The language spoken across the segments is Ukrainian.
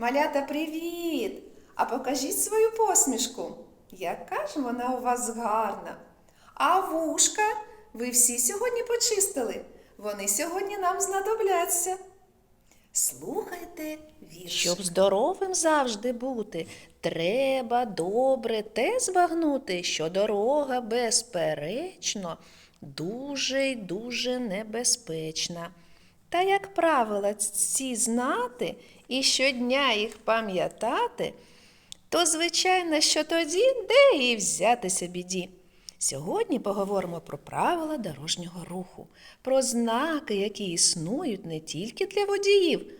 Малята, привіт! А покажіть свою посмішку. Яка ж вона у вас гарна. А вушка ви всі сьогодні почистили. Вони сьогодні нам знадобляться. Слухайте вірш. Щоб здоровим завжди бути, треба добре те збагнути, що дорога, безперечно, дуже й дуже небезпечна. Та як правила ці знати і щодня їх пам'ятати, то, звичайно, що тоді де і взятися біді. Сьогодні поговоримо про правила дорожнього руху, про знаки, які існують не тільки для водіїв,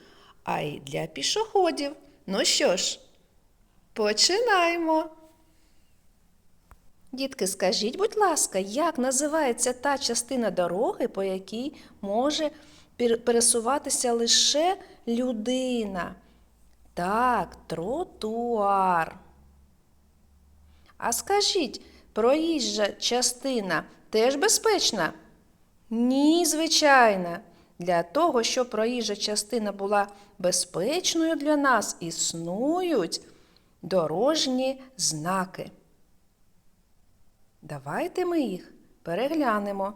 а й для пішоходів. Ну що ж, починаємо. Дітки, скажіть, будь ласка, як називається та частина дороги, по якій може пересуватися лише людина? Так, тротуар. А скажіть, проїжджа частина теж безпечна? Ні, звичайно. Для того, щоб проїжджа частина була безпечною для нас, існують дорожні знаки. Давайте ми їх переглянемо.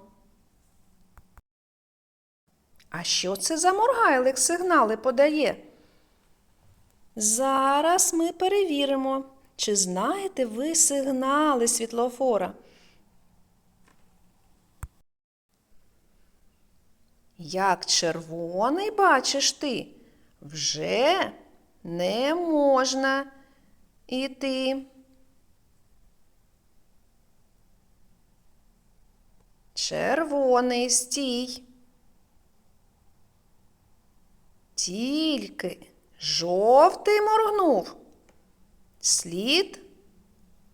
А що це за моргайлик сигнали подає? Зараз ми перевіримо, чи знаєте ви сигнали світлофора. Як червоний бачиш ти, вже не можна іти. Червоний стій. Тільки жовтий моргнув. Слід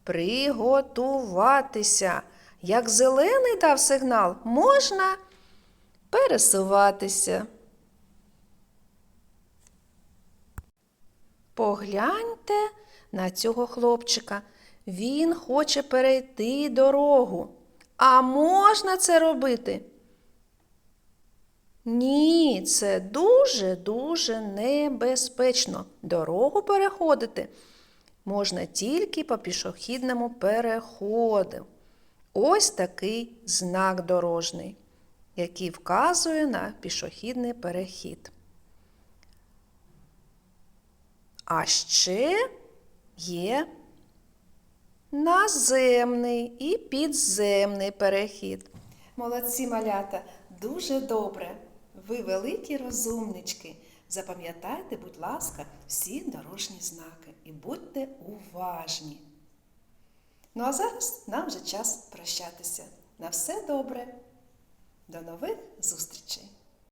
приготуватися. Як зелений дав сигнал, можна пересуватися. Погляньте на цього хлопчика. Він хоче перейти дорогу. А можна це робити? Ні, це дуже-дуже небезпечно. Дорогу переходити можна тільки по пішохідному переходу. Ось такий знак дорожний, який вказує на пішохідний перехід. А ще є наземний і підземний перехід. Молодці малята, дуже добре. Ви великі розумнички. Запам'ятайте, будь ласка, всі дорожні знаки і будьте уважні. Ну а зараз нам вже час прощатися. На все добре. До нових зустрічей!